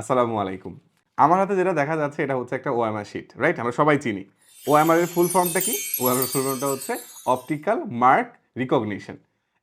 আসসালামু আলাইকুম। আমার হাতে যেটা দেখা যাচ্ছে, এটা হচ্ছে একটা ওএমআর শিট রাইট আমরা সবাই চিনি। ওএমআর এর ফুল ফর্মটা কি? ওএমআর ফুল ফর্মটা হচ্ছে অপটিক্যাল মার্ক রিকগনিশন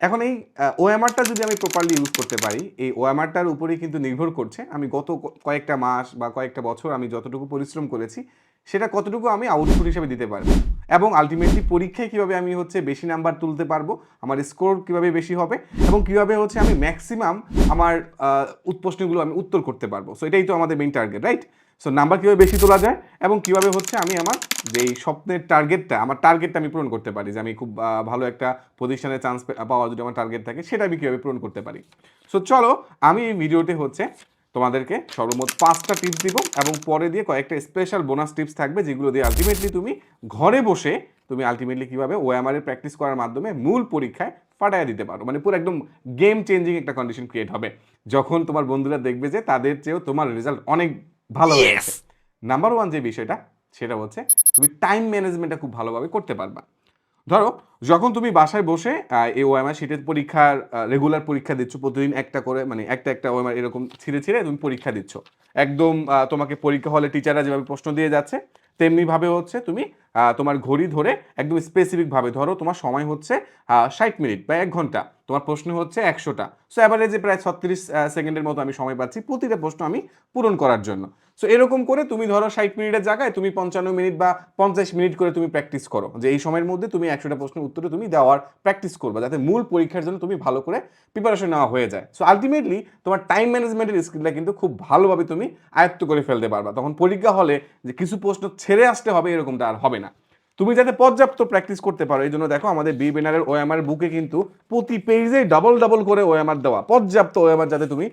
এখন এই ওএমআরটা যদি আমি প্রপারলি ইউজ করতে পারি এই ওএমআরটার উপরেই কিন্তু নির্ভর করছে আমি গত কয়েকটা মাস বা কয়েকটা বছর আমি যতটুকু পরিশ্রম করেছি সেটা কতটুকু আমি আউটপুট হিসেবে দিতে পারব এবং আলটিমেটলি পরীক্ষায় কীভাবে আমি হচ্ছে বেশি নাম্বার তুলতে পারব আমার স্কোর কীভাবে বেশি হবে এবং কীভাবে হচ্ছে আমি ম্যাক্সিমাম আমার আহ, উত- প্রশ্নগুলো আমি উত্তর করতে পারব। সো এটাই তো আমাদের main target right so number কীভাবে বেশি তোলা যায় এবং কীভাবে হচ্ছে আমি আমার যেই স্বপ্নের টার্গেটটা আমার টার্গেটটা আমি পূরণ করতে পারি? যে আমি খুব ভালো একটা পজিশনে চান্স পাওয়া যদি আমার টার্গেট থাকে, সেটা আমি কীভাবে পূরণ করতে পারি? সো চলো আমি এই ভিডিওতে হচ্ছে তোমাদেরকে সর্বমোট পাঁচটা টিপস দিব এবং পরে দিয়ে কয়েকটা স্পেশাল বোনাস টিপস থাকবে যেগুলো দিয়ে আলটিমেটলি তুমি ঘরে বসে তুমি আলটিমেটলি কীভাবে ওএমআর এর প্র্যাকটিস করার মাধ্যমে মূল পরীক্ষায় ফাটায় দিতে পারো। মানে পুরো একদম গেম চেঞ্জিং একটা কন্ডিশন ক্রিয়েট হবে। যখন তোমার বন্ধুরা দেখবে যে তাদের চেয়েও তোমার রেজাল্ট অনেক ভালো হয়েছে। নাম্বার ওয়ান যে বিষয়টা সেটা হচ্ছে তুমি টাইম ম্যানেজমেন্টটা খুব ভালোভাবে করতে পারবা। ধরো যখন তুমি বাসায় বসে এই ওএমআর শীতের পরীক্ষার রেগুলার পরীক্ষা দিচ্ছ প্রতিদিন একটা করে মানে একটা একটা ওএমআর এরকম ছিঁড়ে ছিঁড়ে তুমি পরীক্ষা দিচ্ছ। একদম তোমাকে পরীক্ষা হলে টিচাররা যেভাবে প্রশ্ন দিয়ে যাচ্ছে তেমনিভাবে হচ্ছে তুমি তোমার ঘড়ি ধরে একদম স্পেসিফিকভাবে ধরো তোমার সময় হচ্ছে ষাট মিনিট বা এক ঘণ্টা, তোমার প্রশ্ন হচ্ছে একশোটা। সো অ্যাভারেজে প্রায় ছত্রিশ সেকেন্ডের মতো আমি সময় পাচ্ছি প্রতিটা প্রশ্ন আমি পূরণ করার জন্য। সো এরকম করে তুমি ধরো ষাট মিনিটের জায়গায় তুমি পঞ্চান্ন মিনিট বা পঞ্চাশ মিনিট করে তুমি প্র্যাকটিস করো। যে এই সময়ের মধ্যে তুমি একশোটা প্রশ্নের উত্তরে তুমি দেওয়ার প্র্যাকটিস করবে, যাতে মূল পরীক্ষার জন্য তুমি ভালো করে প্রিপারেশন নেওয়া হয়ে যায়। সো আলটিমেটলি তোমার টাইম ম্যানেজমেন্টের স্কিলটা কিন্তু খুব ভালোভাবে তুমি আয়ত্ত করে ফেলতে পারবা। তখন পরীক্ষা হলে যে কিছু প্রশ্ন ছেড়ে আসতে হবে, এরকমটা আর হবে না। তুমি যাতে পর্যাপ্ত প্র্যাকটিস করতে পারো এই জন্য দেখো আমাদের বি বেনারের ওএমআর বুকে কিন্তু প্রতি পেজে ডাবল ডাবল করে ওএমআর দেওয়া, পর্যাপ্ত ওএমআর যাতে তুমি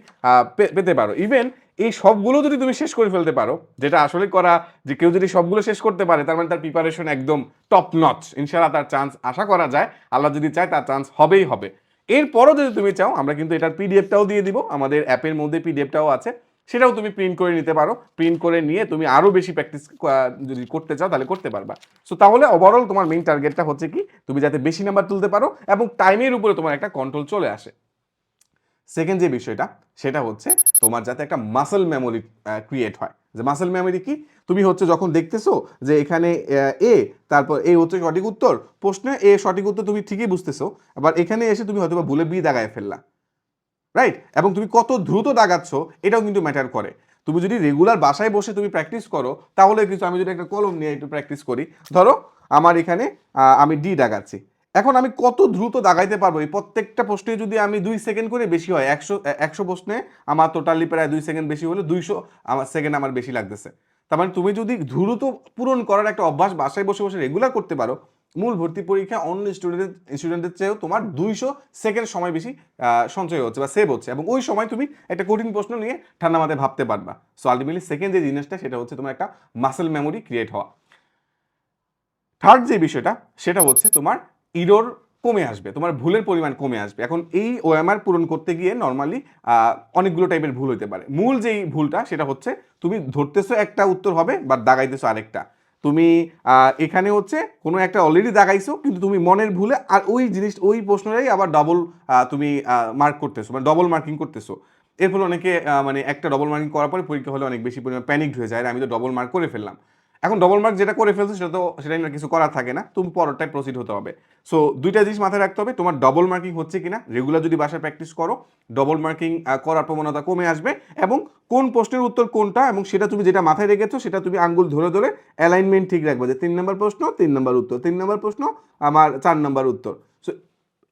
পেতে পারো। ইভেন এই সবগুলো যদি তুমি শেষ করে ফেলতে পারো, যেটা আসলে করা যে কেউ যদি সবগুলো শেষ করতে পারে, তার মানে তার প্রিপারেশন একদম টপ নচ ইনশাআল্লাহ তার চান্স আশা করা যায়, আল্লাহ যদি চায় তার চান্স হবেই হবে। এরপরও যদি তুমি চাও, আমরা কিন্তু এটার পিডিএফটাও দিয়ে দিব। আমাদের অ্যাপের মধ্যে পিডিএফটাও আছে। সেটাও তুমি প্রিন্ট করে নিতে পারো। প্রিন্ট করে নিয়ে তুমি আরও বেশি প্র্যাকটিস যদি করতে চাও তাহলে করতে পারবা। সো তাহলে ওভারঅল তোমার মেইন টার্গেটটা হচ্ছে কি, তুমি যাতে বেশি নাম্বার তুলতে পারো এবং টাইমের উপরে তোমার একটা কন্ট্রোল চলে আসে। সেকেন্ড যে বিষয়টা, সেটা হচ্ছে তোমার যাতে একটা মাসেল মেমোরি ক্রিয়েট হয়। যে মাসেল মেমোরি কি, তুমি হচ্ছে যখন দেখতেছো যে এখানে এ তারপর এ হচ্ছে সঠিক উত্তর, প্রশ্নে এ সঠিক উত্তর তুমি ঠিকই বুঝতেছো, আবার এখানে এসে তুমি হয়তো ভুলে বি দাগায় ফেললা। রাইট এবং তুমি কত দ্রুত দাগাচ্ছ, এটাও কিন্তু ম্যাটার করে। তুমি যদি রেগুলার বাসায় বসে তুমি প্র্যাকটিস করো, তাহলে কিছু আমি যদি একটা কলম নিয়ে একটু প্র্যাকটিস করি, ধরো আমার এখানে আমি ডি দাগাচ্ছি। এখন আমি কত দ্রুত দাগাইতে পারব? এই প্রত্যেকটা প্রশ্নে যদি আমি দুই সেকেন্ড করে বেশি হয়, একশো একশো প্রশ্নে আমার টোটালি প্রায় দুই সেকেন্ড বেশি হলে দুইশো আমার সেকেন্ড আমার বেশি লাগতেছে। তার মানে তুমি যদি দ্রুত পূরণ করার একটা অভ্যাস বাসায় বসে বসে রেগুলার করতে পারো মূল ভর্তি পরীক্ষা অন্য স্টুডেন্টের স্টুডেন্টের চেয়েও তোমার দুইশো সেকেন্ড সময় বেশি সঞ্চয় হচ্ছে বা সেভ হচ্ছে। এবং ওই সময় তুমি একটা কঠিন প্রশ্ন নিয়ে ঠান্ডা মাথায় ভাবতে পারবা। সো আলটিমেটলি সেকেন্ড যে জিনিসটা, সেটা হচ্ছে তোমার একটা মাসেল মেমোরি ক্রিয়েট হওয়া। থার্ড যে বিষয়টা, সেটা হচ্ছে তোমার ইরোর কমে আসবে, তোমার ভুলের পরিমাণ কমে আসবে। এখন এই ওএমআর পূরণ করতে গিয়ে নর্মালি অনেকগুলো টাইপের ভুল হতে পারে। মূল যেই ভুলটা, সেটা হচ্ছে তুমি ধরতেছো একটা উত্তর হবে বা দাগাইতেছো আরেকটা। তুমি এখানে হচ্ছে কোনো একটা অলরেডি দাগাইছো কিন্তু তুমি মনের ভুলে আর ওই জিনিস, ওই প্রশ্নটাই আবার ডবল তুমি মার্ক করতেছো মানে ডবল মার্কিং করতেছো। এর ফলে অনেকে মানে একটা ডবল মার্কিং করার পরে পরীক্ষা হলে অনেক বেশি পরিমাণে প্যানিকড হয়ে যায়, আর আমি তো ডবল মার্ক করে ফেললাম। এখন ডবল মার্ক যেটা করে ফেলছো, সেটা তো সেটা নিয়ে কিছু করার থাকে না। তুমি পরেরটায় প্রসিড হতে হবে। সো দুইটা জিনিস মাথায় রাখতে হবে, তোমার ডবল মার্কিং হচ্ছে কিনা রেগুলার যদি বাসায় প্র্যাকটিস করো ডবল মার্কিং করার প্রবণতা কমে আসবে এবং কোন প্রশ্নের উত্তর কোনটা এবং সেটা তুমি যেটা মাথায় রেখেছো, সেটা তুমি আঙ্গুল ধরে ধরে অ্যালাইনমেন্ট ঠিক রাখবে যে তিন নম্বর প্রশ্ন, তিন নম্বর উত্তর, তিন নম্বর প্রশ্ন, আমার চার নম্বর উত্তর। সো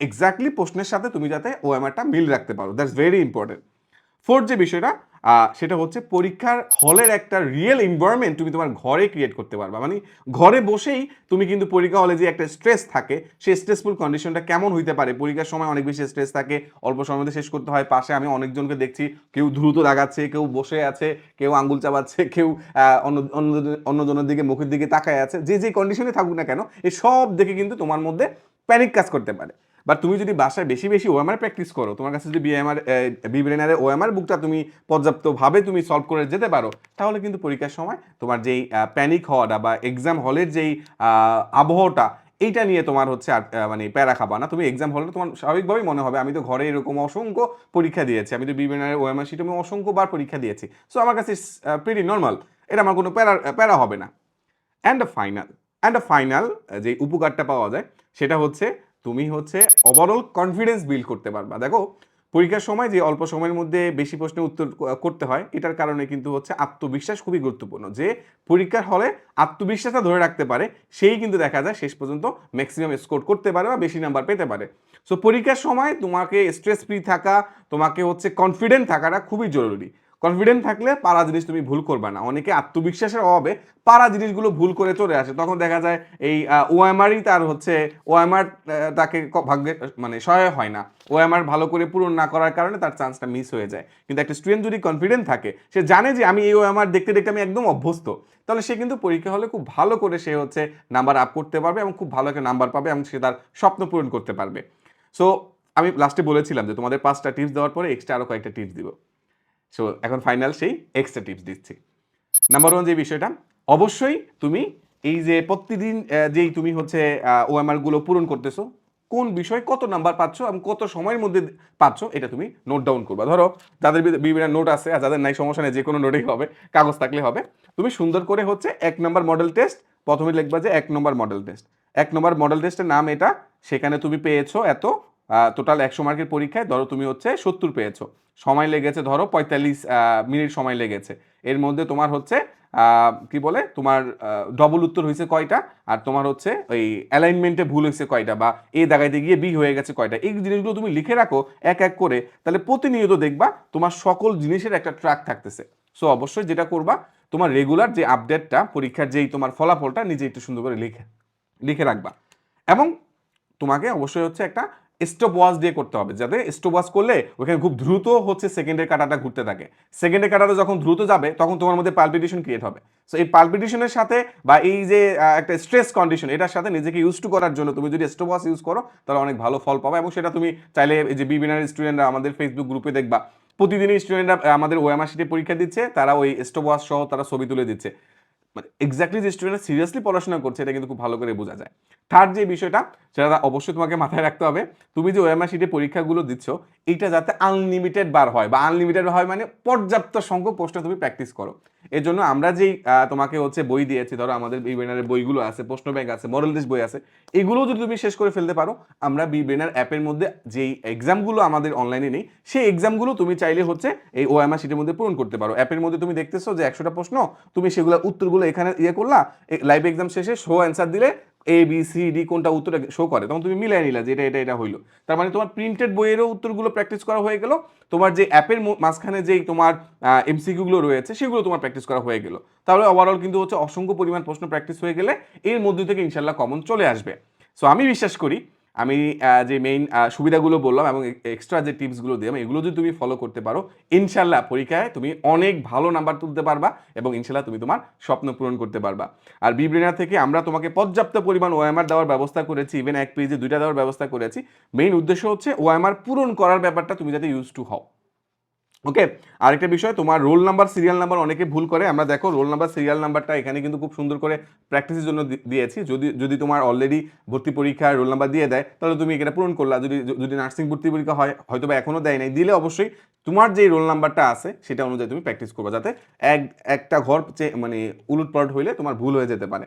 এক্স্যাক্টলি প্রশ্নের সাথে তুমি যাতে ও ওএমআরটা মিল রাখতে পারো। দ্যাটস ভেরি ইম্পর্টেন্ট ফোর্থ যে বিষয়টা সেটা হচ্ছে পরীক্ষার হলের একটা রিয়েল এনভায়রনমেন্ট তুমি তোমার ঘরে ক্রিয়েট করতে পারবা। মানে ঘরে বসেই তুমি কিন্তু পরীক্ষা হলে যে একটা স্ট্রেস থাকে, সেই স্ট্রেসফুল কন্ডিশনটা কেমন হইতে পারে? পরীক্ষার সময় অনেক বেশি স্ট্রেস থাকে, অল্প সময়ের মধ্যে শেষ করতে হয়। পাশে আমি অনেকজনকে দেখছি, কেউ দ্রুত দাগাচ্ছে, কেউ বসে আছে, কেউ আঙ্গুল চাবাচ্ছে কেউ অন্য অন্য, অন্যজনের দিকে মুখের দিকে তাকায় আছে। যে যে কন্ডিশনে থাকুক না কেন এই সব দেখে কিন্তু তোমার মধ্যে প্যানিক কাজ করতে পারে। বাট তুমি যদি বাসায় বেশি বেশি ওএমআর প্র্যাকটিস করো, তোমার কাছে যদি বিএমআর বিব্রেনারের ওএমআর বুকটা তুমি পর্যাপ্তভাবে তুমি সলভ করে যেতে পারো, তাহলে কিন্তু পরীক্ষার সময় তোমার যেই প্যানিক হওয়াটা বা এক্সাম হলের যেই আবহাওয়াটা, এইটা নিয়ে তোমার হচ্ছে আর মানে প্যারা খাবা না। তুমি এক্সাম হলে তোমার স্বাভাবিকভাবেই মনে হবে, আমি তো ঘরে এরকম অসংখ্য পরীক্ষা দিয়েছি, আমি তো বিভিন্ন ওএমআর শিটে আমি অসংখ্যবার পরীক্ষা দিয়েছি। সো আমার কাছে প্রিটি নর্মাল এটা আমার কোনো প্যারা প্যারা হবে না। অ্যান্ড ফাইনাল অ্যান্ড ফাইনাল যে উপকারটা পাওয়া যায়, সেটা হচ্ছে তুমি হচ্ছে ওভারঅল কনফিডেন্স বিল্ড করতে পারবা। দেখো, পরীক্ষার সময় যে অল্প সময়ের মধ্যে বেশি প্রশ্নের উত্তর করতে হয়, এটার কারণে কিন্তু হচ্ছে আত্মবিশ্বাস খুবই গুরুত্বপূর্ণ। যে পরীক্ষার হলে আত্মবিশ্বাসটা ধরে রাখতে পারে, সেই কিন্তু দেখা যায় শেষ পর্যন্ত ম্যাক্সিমাম স্কোর করতে পারে বা বেশি নাম্বার পেতে পারে। সো পরীক্ষার সময় তোমাকে স্ট্রেস ফ্রি থাকা, তোমাকে হচ্ছে কনফিডেন্ট থাকাটা খুবই জরুরি। কনফিডেন্ট থাকলে পারা জিনিস তুমি ভুল করবে না। অনেকে আত্মবিশ্বাসের অভাবে পারা জিনিসগুলো ভুল করে চলে আসে। তখন দেখা যায় এই ওএমআরই তার হচ্ছে ওএমআর তাকে ভাগ্যে মানে সহায় হয় না। ওএমআর ভালো করে পূরণ না করার কারণে তার চান্সটা মিস হয়ে যায়। কিন্তু একটা স্টুডেন্ট যদি কনফিডেন্ট থাকে, সে জানে যে আমি এই ওএমআর দেখতে দেখতে আমি একদম অভ্যস্ত, তাহলে সে কিন্তু পরীক্ষা হলে খুব ভালো করে সে হচ্ছে নাম্বার আপ করতে পারবে এবং খুব ভালো একটা নাম্বার পাবে এবং সে তার স্বপ্ন পূরণ করতে পারবে। সো আমি লাস্টে বলেছিলাম যে তোমাদের পাঁচটা টিপস দেওয়ার পরে এক্সট্রা আরও কয়েকটা টিপস দিব। সো এখন ফাইনাল সেই এক্সট্রা টিপস দিচ্ছি। নাম্বার ওয়ান যে বিষয়টা, অবশ্যই তুমি এই যে প্রতিদিন যেই তুমি হচ্ছে ওএমআরগুলো পূরণ করতেছো, কোন বিষয় কত নাম্বার পাচ্ছ এবং কত সময়ের মধ্যে পাচ্ছ, এটা তুমি নোট ডাউন করবা। ধরো, যাদের বিভিন্ন নোট আছে আর যাদের নাই, সমস্যা নেই যে কোনো নোটেই হবে, কাগজ থাকলে হবে। তুমি সুন্দর করে হচ্ছে এক নম্বর মডেল টেস্ট প্রথমে লিখবা যে এক নম্বর মডেল টেস্ট এক নম্বর মডেল টেস্টের নাম এটা, সেখানে তুমি পেয়েছ এত টোটাল একশো মার্কের পরীক্ষায় ধরো তুমি হচ্ছে সত্তর পেয়েছ। সময় লেগেছে ধরো পঁয়তাল্লিশ মিনিট সময় লেগেছে। এর মধ্যে তোমার হচ্ছে কি বলে, তোমার ডবল উত্তর হয়েছে কয়টা? আর তোমার হচ্ছে ওই অ্যালাইনমেন্টে ভুল হয়েছে কয়টা? বা এ দাগাইতে গিয়ে বি হয়ে গেছে কয়টা? এই জিনিসগুলো তুমি লিখে রাখো এক এক করে। তাহলে প্রতিনিয়ত দেখবা তোমার সকল জিনিসের একটা ট্র্যাক থাকতেছে। সো অবশ্যই যেটা করবা, তোমার রেগুলার যে আপডেটটা পরীক্ষার যেই তোমার ফলাফলটা, নিজে একটু সুন্দর করে লিখে লিখে রাখবা। এবং তোমাকে অবশ্যই হচ্ছে একটা স্টপ ওয়াচ দিয়ে করতে হবে, যাতে স্টপ ওয়াচ করলে ওখানে খুব দ্রুত হচ্ছে সেকেন্ডের কাটাটা ঘুরতে থাকে। সেকেন্ডের কাটাটা যখন দ্রুত যাবে, তখন তোমার মধ্যে পালপিটেশন ক্রিয়েট হবে। সো এই পালপিটেশনের সাথে বা এই যে একটা স্ট্রেস কন্ডিশন এটার সাথে নিজেকে ইউজ টু করার জন্য তুমি যদি স্টপ ওয়াচ ইউজ করো, তাহলে অনেক ভালো ফল পাবে এবং সেটা তুমি চাইলে এই যে বিবিনার স্টুডেন্টরা আমাদের ফেসবুক গ্রুপে দেখবা। প্রতিদিনই স্টুডেন্টরা আমাদের শিটে পরীক্ষা দিচ্ছে, তারা ওই স্টপ ওয়াচ সহ তারা ছবি তুলে দিচ্ছে। মানে এক্স্যাক্টলি যে স্টুডেন্ট সিরিয়াসলি পড়াশোনা করছে, এটা কিন্তু খুব ভালো করে বোঝা যায়। থার্ড যে বিষয়টা, সেটা অবশ্যই তোমাকে মাথায় রাখতে হবে, তুমি যে ওএমআর শিটে পরীক্ষাগুলো দিচ্ছ এটা যাতে আনলিমিটেড বার হয়, বা আনলিমিটেড হয় মানে পর্যাপ্ত সংখ্যক প্রশ্ন তুমি প্র্যাকটিস করো। এর জন্য আমরা যেই তোমাকে হচ্ছে বই দিয়েছি, ধরো আমাদের বি ব্রেনারের বইগুলো আছে প্রশ্ন ব্যাংক আছে মডেল টেস্ট বই আছে এগুলো যদি তুমি শেষ করে ফেলতে পারো, আমরা বি ব্রেনার অ্যাপের মধ্যে যেই এক্সামগুলো আমাদের অনলাইনে নেই, সেই এক্সামগুলো তুমি চাইলে হচ্ছে এই ওএমআর শিটের মধ্যে পূরণ করতে পারো। অ্যাপের মধ্যে তুমি দেখতেছো যে একশোটা প্রশ্ন, তুমি সেগুলো উত্তরগুলো এখানে ইয়ে করলা লাইভ এক্সাম শেষে শো অ্যান্সার দিলে এ বি সি ডি কোনটা উত্তর শো করে। তখন তুমি মিলাই নিলা যে এটা এটা এটা হইল। তার মানে তোমার প্রিন্টেড বইয়েরও উত্তরগুলো প্র্যাকটিস করা হয়ে গেল। তোমার যে অ্যাপের মাঝখানে যেই তোমার এমসিকিউগুলো রয়েছে, সেগুলো তোমার প্র্যাকটিস করা হয়ে গেল। তাহলে ওভারঅল কিন্তু হচ্ছে অসংখ্য পরিমাণ প্রশ্ন প্র্যাকটিস হয়ে গেলে এর মধ্যে থেকে ইনশাল্লাহ কমন চলে আসবে। সো আমি বিশ্বাস করি আমি যে মেইন সুবিধাগুলো বললাম এবং এক্সট্রা যে টিপসগুলো দিলাম, এগুলো যদি তুমি ফলো করতে পারো ইনশাল্লাহ পরীক্ষায় তুমি অনেক ভালো নাম্বার তুলতে পারবা এবং ইনশাল্লাহ তুমি তোমার স্বপ্ন পূরণ করতে পারবা। আর বিব্রেনার থেকে আমরা তোমাকে পর্যাপ্ত পরিমাণ ওএমআর দেওয়ার ব্যবস্থা করেছি ইভেন এক পেজে দুইটা দেওয়ার ব্যবস্থা করেছি। মেইন উদ্দেশ্য হচ্ছে ওএমআর পূরণ করার ব্যাপারটা তুমি যাতে ইউজ টু হও। ওকে আরেকটা বিষয়, তোমার রোল নাম্বার সিরিয়াল নাম্বার অনেকে ভুল করে। আমরা দেখো রোল নাম্বার সিরিয়াল নাম্বারটা এখানে কিন্তু খুব সুন্দর করে প্র্যাকটিসের জন্য দিয়েছি। যদি যদি তোমার অলরেডি ভর্তি পরীক্ষায় রোল নাম্বার দিয়ে দেয়, তাহলে তুমি এটা পূরণ করলা। যদি যদি নার্সিং ভর্তি পরীক্ষা হয় হয়তো বা এখনও দেয় নাই। দিলে অবশ্যই তোমার যে রোল নাম্বারটা আছে, সেটা অনুযায়ী তুমি প্র্যাকটিস করবে, যাতে এক, একটা ঘর মানে উলট পালট হইলে তোমার ভুল হয়ে যেতে পারে।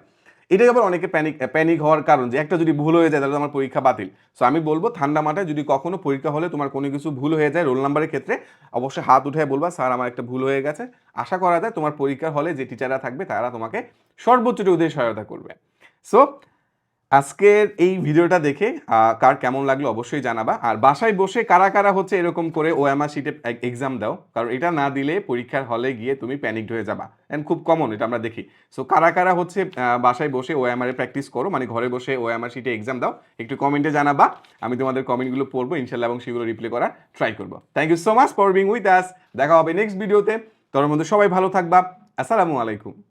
এটাই আবার অনেকে প্যানিক প্যানিক হওয়ার কারণ যে একটা যদি ভুল হয়ে যায় তাহলে আমার পরীক্ষা বাতিল। সো আমি বলব ঠান্ডা মাঠে যদি কখনো পরীক্ষা হলে তোমার কোনো কিছু ভুল হয়ে যায় রোল নাম্বারের ক্ষেত্রে, অবশ্যই হাত উঠে বলবা, স্যার, আমার একটা ভুল হয়ে গেছে। আশা করা যায় তোমার পরীক্ষার হলে যে টিচাররা থাকবে তারা তোমাকে সর্বোচ্চটুকু দিয়ে সহায়তা করবে। সো আজকের এই ভিডিওটা দেখে কার কেমন লাগল অবশ্যই জানাবা। আর বাসায় বসে কারা কারা হচ্ছে এরকম করে ও ওএমআর শিটে এক্সাম দাও, কারণ এটা না দিলে পরীক্ষার হলে গিয়ে তুমি প্যানিকড হয়ে যাবা। এন্ড খুব কমন এটা আমরা দেখি। সো কারা কারা হচ্ছে বাসায় বসে ওএমআর এ প্র্যাকটিস করো মানে ঘরে বসে ও ওএমআর শিটে এক্সাম দাও, একটু কমেন্টে জানাবা। আমি তোমাদের কমেন্টগুলো পড়ব, ইনশাল্লাহ, এবং সেগুলো রিপ্লে করার ট্রাই করব। Thank you so much for being with us দেখা হবে নেক্সট ভিডিওতে তোর মধ্যে সবাই ভালো থাকবা। আসসালামু আলাইকুম।